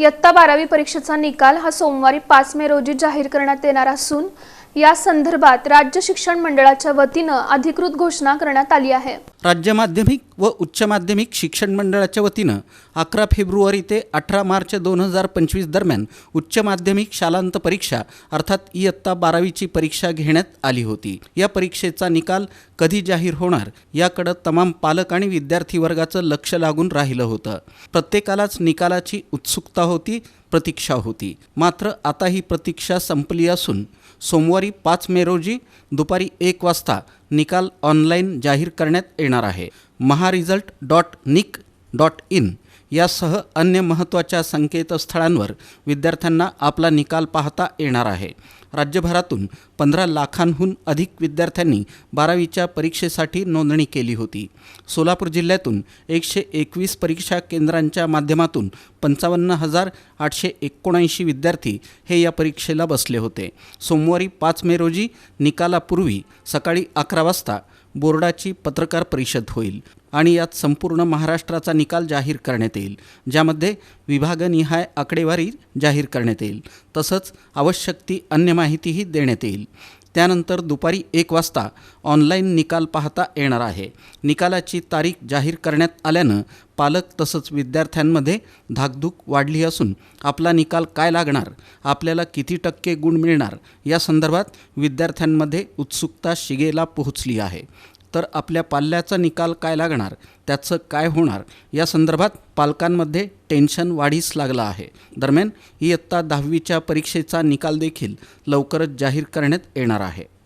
इयत्ता बारावी परीक्षेचा निकाल हा सोमवारी पाच मे रोजी जाहीर करण्यात येणार असून या संदर्भात राज्य शिक्षण मंडळाच्या वतीनं अधिकृत घोषणा करण्यात आली आहे. राज्य माध्यमिक व उच्च माध्यमिक शिक्षण मंडळाच्या वतीनं अकरा फेब्रुवारी ते अठरा मार्च दोन हजार पंचवीस दरम्यान उच्च माध्यमिक शालांत परीक्षा अर्थात इयत्ता बारावीची परीक्षा घेण्यात आली होती. या परीक्षेचा निकाल कधी जाहीर होणार याकडं तमाम पालक आणि विद्यार्थी वर्गाचं लक्ष लागून राहिलं होतं. प्रत्येकालाच निकालाची उत्सुकता होती प्रतीक्षा होती. मात्र आता ही प्रतीक्षा संपली असून सोमवारी पाच मे रोजी दुपारी एक वाजता निकाल ऑनलाईन जाहीर करण्यात येणार आहे. Maharesult dot nic dot in यासह अन्य महत्त्वाच्या संकेतस्थळांवर विद्यार्थ्यांना आपला निकाल पाहता येणार आहे. राज्यभरातून पंधरा लाखांहून अधिक विद्यार्थ्यांनी बारावीच्या परीक्षेसाठी नोंदणी केली होती. सोलापूर जिल्ह्यातून एकशे एकवीस परीक्षा केंद्रांच्या माध्यमातून पंचावन्न हजार आठशे एकोणऐंशी विद्यार्थी हे या परीक्षेला बसले होते. सोमवारी पाच मे रोजी निकालापूर्वी सकाळी अकरा वाजता बोर्डाची पत्रकार परिषद होईल आणि यात संपूर्ण महाराष्ट्राचा निकाल जाहीर करण्यात येईल ज्यामध्ये विभागनिहाय आकडेवारी जाहीर करण्यात येईल. तसंच आवश्यक ती अन्य माहितीही देण्यात येईल. त्यानंतर दुपारी एक वाजता ऑनलाईन निकाल पाहता येणार आहे. निकालाची तारीख जाहीर करण्यात आल्यानं पालक तसंच विद्यार्थ्यांमध्ये धाकधूक वाढली असून आपला निकाल काय लागणार आपल्याला किती टक्के गुण मिळणार या संदर्भात विद्यार्थ्यांमध्ये उत्सुकता शिगेला पोहोचली आहे. तर आपल्या पाल्याचा निकाल काय लागणार? त्याचं काय होणार? या संदर्भात पालकांमध्ये टेन्शन वाढीस लागलं आहे. दरम्यान इयत्ता दहावीच्या परीक्षेचा निकाल देखील लवकरच जाहीर करण्यात येणार आहे.